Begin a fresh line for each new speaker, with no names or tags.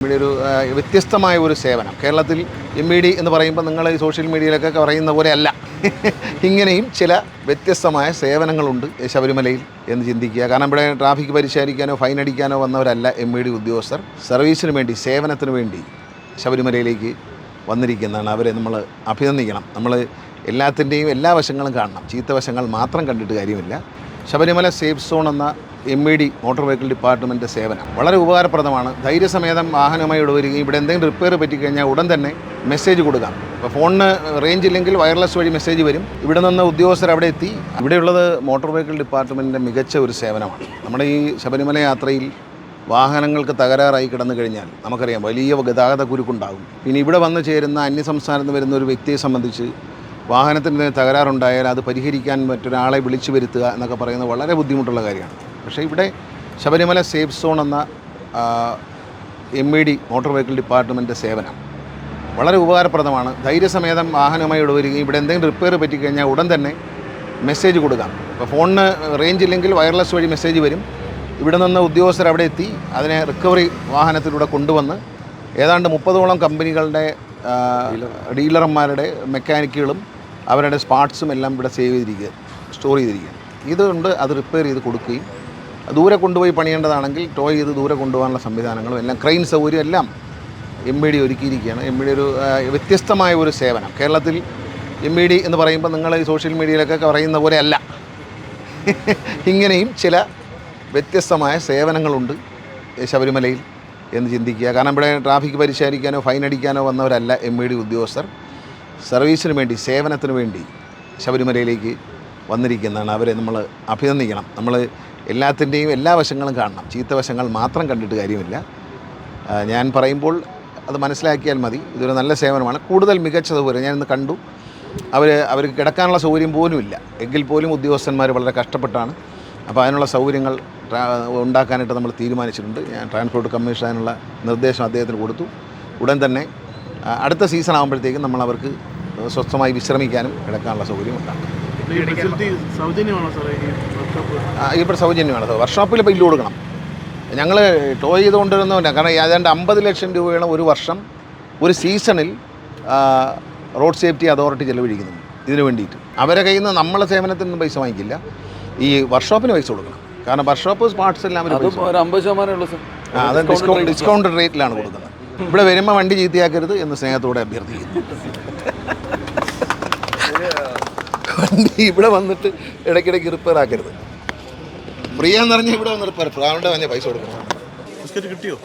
ഇവിടെ ഒരു വ്യത്യസ്തമായ ഒരു സേവനം. കേരളത്തിൽ എം ഇ ഡി എന്ന് പറയുമ്പോൾ നിങ്ങൾ ഈ സോഷ്യൽ മീഡിയയിലൊക്കെ പറയുന്ന പോലെ അല്ല. ഇങ്ങനെയും ചില വ്യത്യസ്തമായ സേവനങ്ങളുണ്ട് ശബരിമലയിൽ എന്ന് ചിന്തിക്കുക. കാരണം ഇവിടെ ട്രാഫിക് പരിശോധിക്കാനോ ഫൈൻ അടിക്കാനോ വന്നവരല്ല എം ഇ ഡി ഉദ്യോഗസ്ഥർ. സർവീസിന് വേണ്ടി സേവനത്തിന് വേണ്ടി ശബരിമലയിലേക്ക് വന്നിരിക്കുന്നതാണ്. അവരെ നമ്മൾ അഭിനന്ദിക്കണം. നമ്മൾ എല്ലാത്തിന്റെയും എല്ലാ വശങ്ങളും കാണണം. ചീത്ത വശങ്ങൾ മാത്രം കണ്ടിട്ട് കാര്യമില്ല. ശബരിമല സേഫ് സോൺ എന്ന M E D motor vehicle department സേവനം. വളരെ ഉപകാരപ്രദമാണ്. ധൈര്യസമേതം വാഹനവുമായി ഇവിടെ ഇവിടെ എന്തെങ്കിലും റിപ്പയർ പറ്റിക്കഴിഞ്ഞാൽ ഉടൻ തന്നെ മെസ്സേജ് കൊടുക്കാം ഇപ്പോൾ ഫോണിന് റേഞ്ച് ഇല്ലെങ്കിൽ വയർലെസ് വഴി മെസ്സേജ് വരും. ഇവിടെ നിന്ന് ഉദ്യോഗസ്ഥർ അവിടെ എത്തി. ഇവിടെയുള്ളത് മോട്ടോർ വെഹിക്കിൾ ഡിപ്പാർട്ട്മെന്റിന്റെ മികച്ച ഒരു സേവനമാണ്. നമ്മുടെ ഈ ശബരിമല യാത്രയിൽ വാഹനങ്ങൾക്ക് തകരാറായി കിടന്നു കഴിഞ്ഞാൽ നമുക്കറിയാം വലിയ ഗതാഗത കുരുക്കുണ്ടാകും പിന്നെ ഇവിടെ വന്ന് ചേരുന്ന അന്യസംസ്ഥാനത്ത് വരുന്ന ഒരു വ്യക്തിയെ സംബന്ധിച്ച് വാഹനത്തിന് തകരാറുണ്ടായാൽ അത് പരിഹരിക്കാൻ മറ്റൊരാളെ വിളിച്ചു വരുത്തുക എന്നൊക്കെ പറയുന്നത് വളരെ ബുദ്ധിമുട്ടുള്ള കാര്യമാണ്. പക്ഷേ ഇവിടെ ശബരിമല സേഫ് സോൺ എന്ന M E D motor vehicle department സേവനം വളരെ ഉപകാരപ്രദമാണ്. ധൈര്യസമേതം വാഹനവുമായി ഇവിടെ വരികയും ഇവിടെ എന്തെങ്കിലും റിപ്പയർ പറ്റിക്കഴിഞ്ഞാൽ ഉടൻ തന്നെ മെസ്സേജ് കൊടുക്കാം. ഇപ്പോൾ ഫോണിന് റേഞ്ച് ഇല്ലെങ്കിൽ വയർലെസ് വഴി മെസ്സേജ് വരും. ഇവിടെ നിന്ന് ഉദ്യോഗസ്ഥർ അവിടെ എത്തി അതിനെ റിക്കവറി വാഹനത്തിലൂടെ കൊണ്ടുവന്ന് ഏതാണ്ട് മുപ്പതോളം കമ്പനികളുടെ ഡീലർമാരുടെ മെക്കാനിക്കുകളും അവരുടെ സ്പാർട്സും എല്ലാം ഇവിടെ സേവ് ചെയ്തിരിക്കുക സ്റ്റോർ ചെയ്തിരിക്കുക ഇതുകൊണ്ട് അത് റിപ്പയർ ചെയ്ത് കൊടുക്കുകയും ദൂരെ കൊണ്ടുപോയി പണിയേണ്ടതാണെങ്കിൽ ടോ ചെയ്ത് ദൂരെ കൊണ്ടുപോകാനുള്ള സംവിധാനങ്ങളും എല്ലാം ക്രെയിൻ സൗകര്യം എല്ലാം എം ബി ഡി ഒരുക്കിയിരിക്കുകയാണ്. എം ബി ഡി ഒരു വ്യത്യസ്തമായ ഒരു സേവനം. കേരളത്തിൽ എം ബി ഡി എന്ന് പറയുമ്പോൾ നിങ്ങൾ ഈ സോഷ്യൽ മീഡിയയിലൊക്കെ പറയുന്ന പോലെ അല്ല. ഇങ്ങനെയും ചില വ്യത്യസ്തമായ സേവനങ്ങളുണ്ട് ശബരിമലയിൽ എന്ന് ചിന്തിക്കുക. കാരണം ഇവിടെ ട്രാഫിക് പരിശോധിക്കാനോ ഫൈൻ അടിക്കാനോ വന്നവരല്ല എം ഇ ഡി ഉദ്യോഗസ്ഥർ. സർവീസിന് വേണ്ടി സേവനത്തിന് വേണ്ടി ശബരിമലയിലേക്ക് വന്നിരിക്കുന്നതാണ്. അവരെ നമ്മൾ അഭിനന്ദിക്കണം. നമ്മൾ എല്ലാത്തിന്റെയും എല്ലാ വശങ്ങളും കാണണം. ചീത്ത വശങ്ങൾ മാത്രം കണ്ടിട്ട് കാര്യമില്ല. ഞാൻ പറയുമ്പോൾ അത് മനസ്സിലാക്കിയാൽ മതി. ഇതൊരു നല്ല സേവനമാണ്. കൂടുതൽ മികച്ചതുപോലെ ഞാനിന്ന് കണ്ടു. അവർ അവർക്ക് കിടക്കാനുള്ള സൗകര്യം ഇല്ല. എങ്കിൽ പോലും ഉദ്യോഗസ്ഥന്മാർ വളരെ കഷ്ടപ്പെട്ടാണ്. അപ്പോൾ അതിനുള്ള സൗകര്യങ്ങൾ ഉണ്ടാക്കാനായിട്ട് നമ്മൾ തീരുമാനിച്ചിട്ടുണ്ട്. ഞാൻ ട്രാൻസ്പോർട്ട് കമ്മീഷൻ അതിനുള്ള നിർദ്ദേശം അദ്ദേഹത്തിന് കൊടുത്തു. ഉടൻ തന്നെ അടുത്ത സീസൺ ആകുമ്പോഴത്തേക്കും നമ്മൾ അവർക്ക് സ്വസ്ഥമായി വിശ്രമിക്കാനും കിടക്കാനുള്ള സൗകര്യം ഉണ്ടാക്കും
ഈ ഫെസിലിറ്റി സൗജന്യമാണോ
ഇവിടെ സാർ വർക്ക്ഷോപ്പിൽ ബില്ല് കൊടുക്കണം. ഞങ്ങൾ ടോ ചെയ്ത് കൊണ്ടുവരുന്നവരാണ് കാരണം ഏതാണ്ട് അമ്പത് ലക്ഷം രൂപയാണ് ഒരു വർഷം ഒരു സീസണിൽ റോഡ് സേഫ്റ്റി അതോറിറ്റി ചെലവഴിക്കുന്നുണ്ട്. ഇതിനു വേണ്ടിയിട്ട്. അവരെ കയ്യിൽ നിന്ന് നമ്മളെ സേവനത്തിൽ നിന്ന് പൈസ വാങ്ങിക്കില്ല. ഈ വർക്ക്ഷോപ്പിന് പൈസ കൊടുക്കണം. കാരണം വർക്ക്ഷോപ്പ് പാർട്സ് എല്ലാം അത് ഡിസ്കൗണ്ട് ഡിസ്കൗണ്ട് റേറ്റിലാണ് കൊടുക്കുന്നത്. ഇവിടെ വരുമ്പോൾ വണ്ടി ചീത്തയാക്കരുത് എന്ന് സ്നേഹത്തോടെ അഭ്യർത്ഥിക്കുന്നു. വണ്ടി ഇവിടെ വന്നിട്ട് ഇടയ്ക്കിടയ്ക്ക് റിപ്പയർ ആക്കരുത്. ഫ്രീ എന്ന് പറഞ്ഞാൽ ഇവിടെ വന്ന് റിപ്പയർ പ്രാവിന്റെ വന്നേ പൈസ കൊടുക്കണം.
ബിസ്ക്കറ്റ് കിട്ടിയോ?